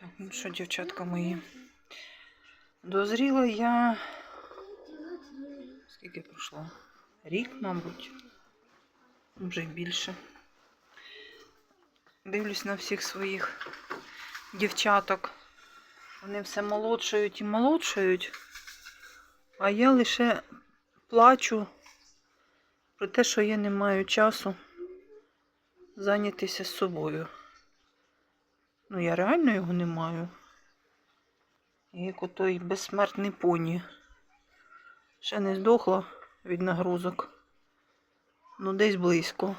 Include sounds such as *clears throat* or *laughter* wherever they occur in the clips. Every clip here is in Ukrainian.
Так, ну що, дівчатка мої? Дозріла я. Скільки пройшло? Рік, мабуть. Вже більше. Дивлюсь на всіх своїх дівчаток. Вони все молодшають і молодшають. А я лише плачу про те, що я не маю часу зайнятися собою. Ну, я реально його не маю. Як отой безсмертний поні. Ще не здохла від нагрузок. Ну, десь близько.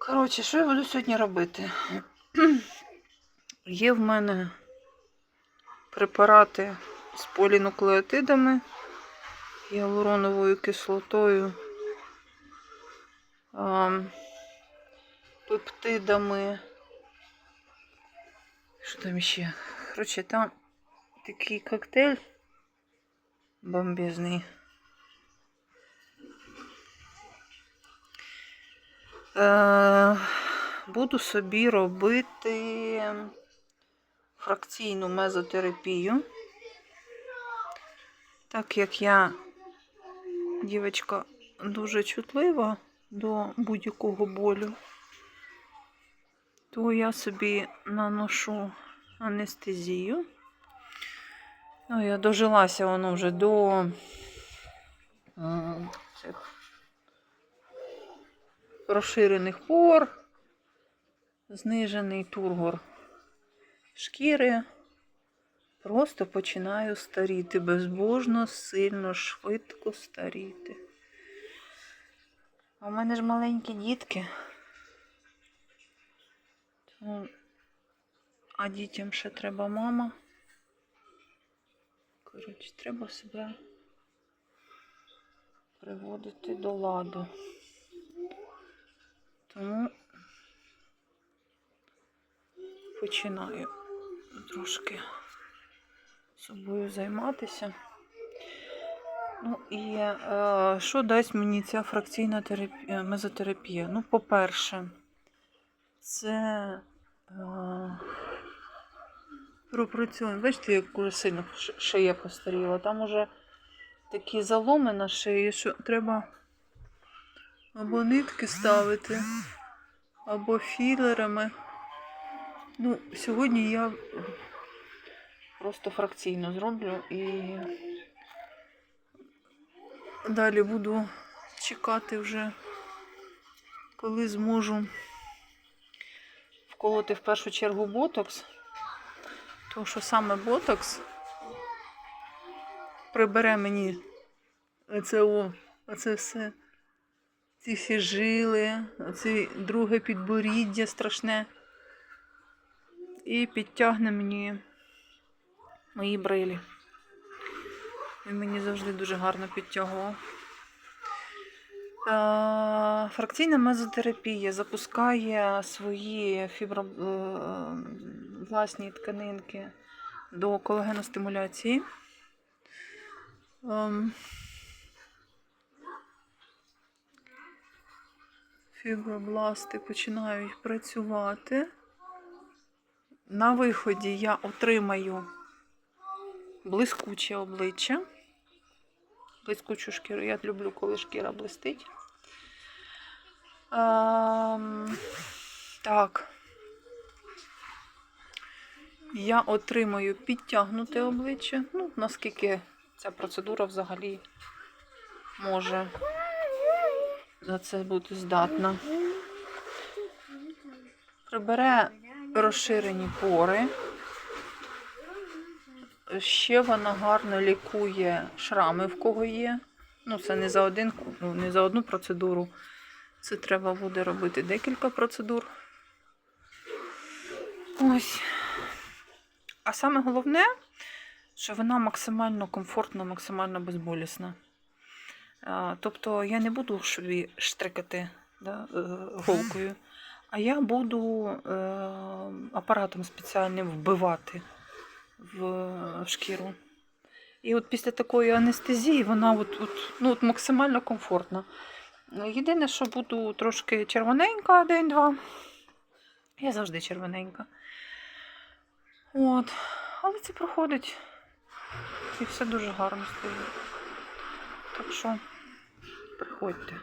Коротше, що я буду сьогодні робити? *clears throat* Є в мене препарати з полінуклеотидами, гіалуроновою кислотою, пептидами. Що там ще? Коротше, там такий коктейль бомбезний. Е, буду собі робити фракційну мезотерапію. Так як я дівчинка дуже чутлива до будь-якого болю, то я собі наношу анестезію. Ну, я дожилася воно вже до цих розширених пор, знижений тургор шкіри. Просто починаю старіти. Безбожно, сильно, швидко старіти. А в мене ж маленькі дітки. А дітям ще треба мама. Коротше, треба себе приводити до ладу. Тому починаю трошки собою займатися. Ну і е, що дасть мені ця фракційна терапія, мезотерапія? Ну, по-перше, це е, пропрацюємо. Бачите, як уже сильно шия постаріла. Там уже такі заломи на шиї, що треба або нитки ставити, або філерами. Ну, сьогодні я просто фракційно зроблю і далі буду чекати вже, коли зможу вколоти в першу чергу ботокс. Тому що саме ботокс прибере мені оце, о, оце все. Ці всі жили, оце друге підборіддя страшне. І підтягне мені мої брилі. Він мені завжди дуже гарно підтягував. Фракційна мезотерапія запускає свої фібро... е, власні тканинки до колагеностимуляції. Ем, Фібробласти починають працювати. На виході я отримаю блискуче обличчя. Блискучу шкіру. Я люблю, коли шкіра блистить. Ем, так. Я отримаю підтягнуте обличчя. Ну, наскільки ця процедура взагалі може на це бути здатна. Прибере розширені пори. Ще вона гарно лікує шрами, в кого є. Ну, це не за один, ну, не за одну процедуру. Це треба буде робити декілька процедур. Ось. А саме головне, що вона максимально комфортна, максимально безболісна. Тобто я не буду собі штрикати да, е, голкою, а я буду е, апаратом спеціальним вбивати в, шкіру. І от після такої анестезії вона от, от, ну, от максимально комфортна. Єдине, що буду трошки червоненька день-два. Я завжди червоненька. От. Але це проходить. І все дуже гарно стоїть. Так що приходьте.